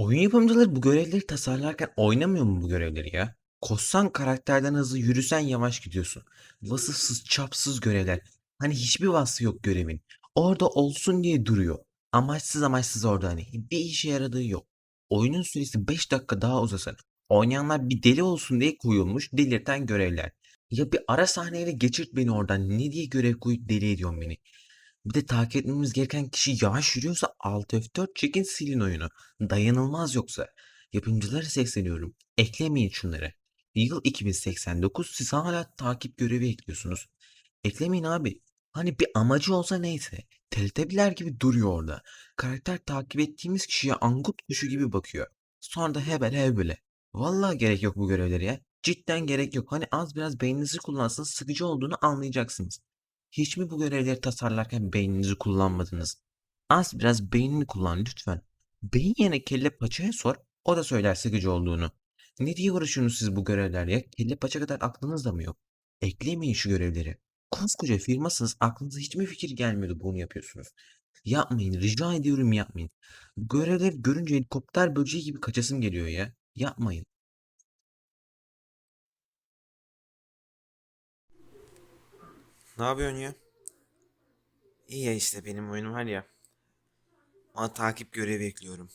Oyun yapımcıları bu görevleri tasarlarken oynamıyor mu bu görevleri ya? Koşsan karakterden hızlı, yürüsen yavaş gidiyorsun. Vasıfsız, çapsız görevler. Hani hiçbir vasfı yok görevin. Orada olsun diye duruyor. Amaçsız amaçsız orada hani. Bir işe yaradığı yok. Oyunun süresi 5 dakika daha uzasın. Oynayanlar bir deli olsun diye koyulmuş delirten görevler. Ya bir ara sahneyle geçirt beni oradan. Ne diye görev koyup deli ediyorsun beni? Bir de takip etmemiz gereken kişi yavaş yürüyorsa Alt F4 çekin silin oyunu. Dayanılmaz yoksa. Yapımcılara sesleniyorum. Eklemeyin şunları. Yıl 2089 siz hala takip görevi ekliyorsunuz. Eklemeyin abi. Hani bir amacı olsa neyse. Teltebiler gibi duruyor orada. Karakter takip ettiğimiz kişiye angut kuşu gibi bakıyor. Sonra da hebele hebele. Vallahi gerek yok bu görevlere ya. Cidden gerek yok. Hani az biraz beyninizi kullansanız sıkıcı olduğunu anlayacaksınız. Hiç mi bu görevleri tasarlarken beyninizi kullanmadınız? Az biraz beynini kullan lütfen. Beyin yerine kelle paçaya sor, o da söyler sıkıcı olduğunu. Ne diye uğraşıyorsunuz siz bu görevlerle? Kelle paça kadar aklınızda mı yok? Eklemeyin şu görevleri. Koskoca firmasınız, aklınıza hiç mi fikir gelmiyordu bunu yapıyorsunuz? Yapmayın, rica ediyorum yapmayın. Bu görevleri görünce helikopter böceği gibi kaçasım geliyor ya. Yapmayın. Ne yapıyorsun ya? İyi ya işte benim oyunum var ya. Ona takip görevi bekliyorum.